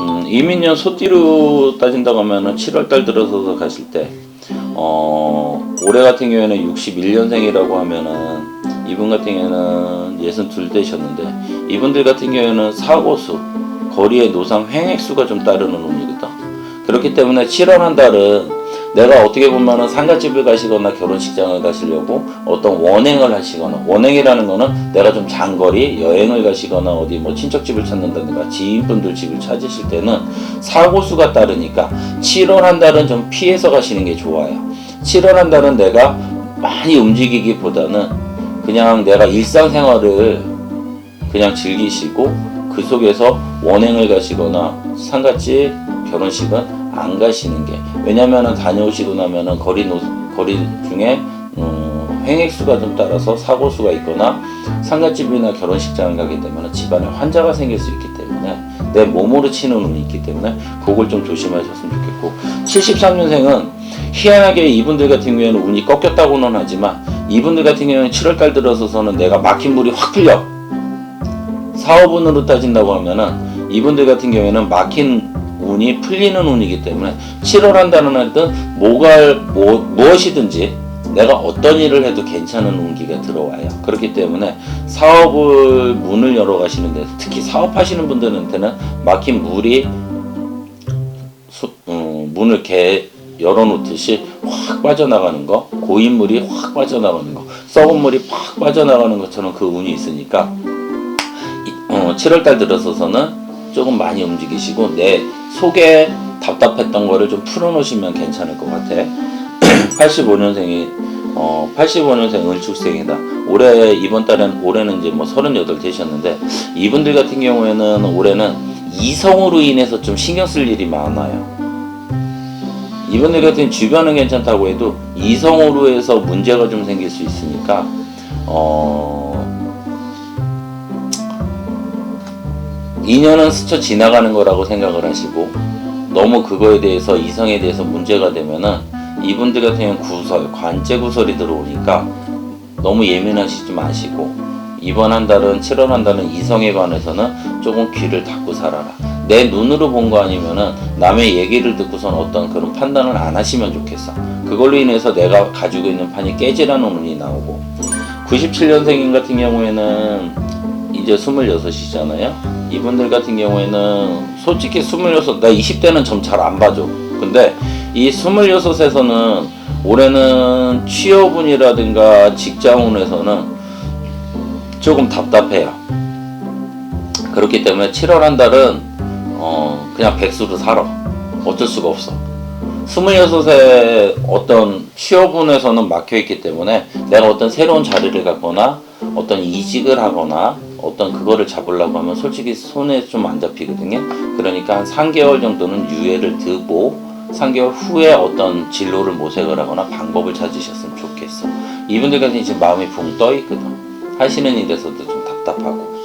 음, 이민년 소띠로 따진다고 하면은 7월달 들어서 가실 때, 어, 올해 같은 경우에는 61년생이라고 하면은 이분 같은 경우에는 62 되셨는데 이분들 같은 경우에는 사고수, 거리의 노상 횡액수가 좀 따르는 운이거든. 그렇기 때문에 7월 한 달은 내가 어떻게 보면은 상가집을 가시거나 결혼식장을 가시려고 어떤 원행을 하시거나 원행이라는 거는 내가 좀 장거리 여행을 가시거나 어디 뭐 친척집을 찾는다든가 지인분들 집을 찾으실 때는 사고수가 따르니까 7월 한 달은 좀 피해서 가시는 게 좋아요. 7월 한 달은 내가 많이 움직이기보다는 그냥 내가 일상생활을 그냥 즐기시고 그 속에서 원행을 가시거나 상갓집 결혼식은 안 가시는 게 왜냐면은 다녀오시고 나면은 거리 노, 거리 중에 음, 횡액수가 좀 따라서 사고수가 있거나 상갓집이나 결혼식장을 가게 되면 집안에 환자가 생길 수 있기 때문에 내 몸으로 치는 운이 있기 때문에 그걸 좀 조심하셨으면 좋겠고 73년생은 희한하게 이분들 같은 경우에는 운이 꺾였다고는 하지만 이분들 같은 경우에는 7월달 들어서서는 내가 막힌 물이 확 풀려. 사업운으로 따진다고 하면은 이분들 같은 경우에는 막힌 운이 풀리는 운이기 때문에 7월 한다는 할든 뭐가 뭐, 무엇이든지 내가 어떤 일을 해도 괜찮은 운기가 들어와요. 그렇기 때문에 사업을 문을 열어 가시는데 특히 사업하시는 분들한테는 막힌 물이 수- 어, 문을 개 열어놓듯이 확 빠져나가는 거, 고인 물이 확 빠져나가는 거, 썩은 물이 확 빠져나가는 것처럼 그 운이 있으니까 이- 어, 7월달 들어서서는 조금 많이 움직이시고 내 속에 답답했던 거를 좀 풀어놓으시면 괜찮을 것 같아. 85년생이 어 85년생 을축생이다. 올해 이번 달엔 올해는 이제 뭐 38 되셨는데 이분들 같은 경우에는 올해는 이성으로 인해서 좀 신경 쓸 일이 많아요. 이분들 같은 주변은 괜찮다고 해도 이성으로 해서 문제가 좀 생길 수 있으니까 어 2년은 스쳐 지나가는 거라고 생각을 하시고 너무 그거에 대해서 이성에 대해서 문제가 되면은 이분들 같은 경우는 구설, 관제 구설이 들어오니까 너무 예민하시지 마시고 이번 한 달은 7월 한 달은 이성에 관해서는 조금 귀를 닫고 살아라. 내 눈으로 본 거 아니면은 남의 얘기를 듣고선 어떤 그런 판단을 안 하시면 좋겠어. 그걸로 인해서 내가 가지고 있는 판이 깨지라는 운이 나오고 97년생인 같은 경우에는 이제 26이잖아요. 이분들 같은 경우에는 솔직히 26, 나 20대는 좀 잘 안 봐줘. 근데 이 26에서는 올해는 취업운이라든가 직장운에서는 조금 답답해요. 그렇기 때문에 7월 한 달은 어 그냥 백수로 살아. 어쩔 수가 없어. 26에 어떤 취업운에서는 막혀있기 때문에 내가 어떤 새로운 자리를 갖거나 어떤 이직을 하거나 어떤 그거를 잡으려고 하면 솔직히 손에 좀 안 잡히거든요. 그러니까 한 3개월 정도는 유예를 두고 3개월 후에 어떤 진로를 모색을 하거나 방법을 찾으셨으면 좋겠어. 이분들 같은 지금 마음이 붕 떠 있거든. 하시는 일에서도 좀 답답하고.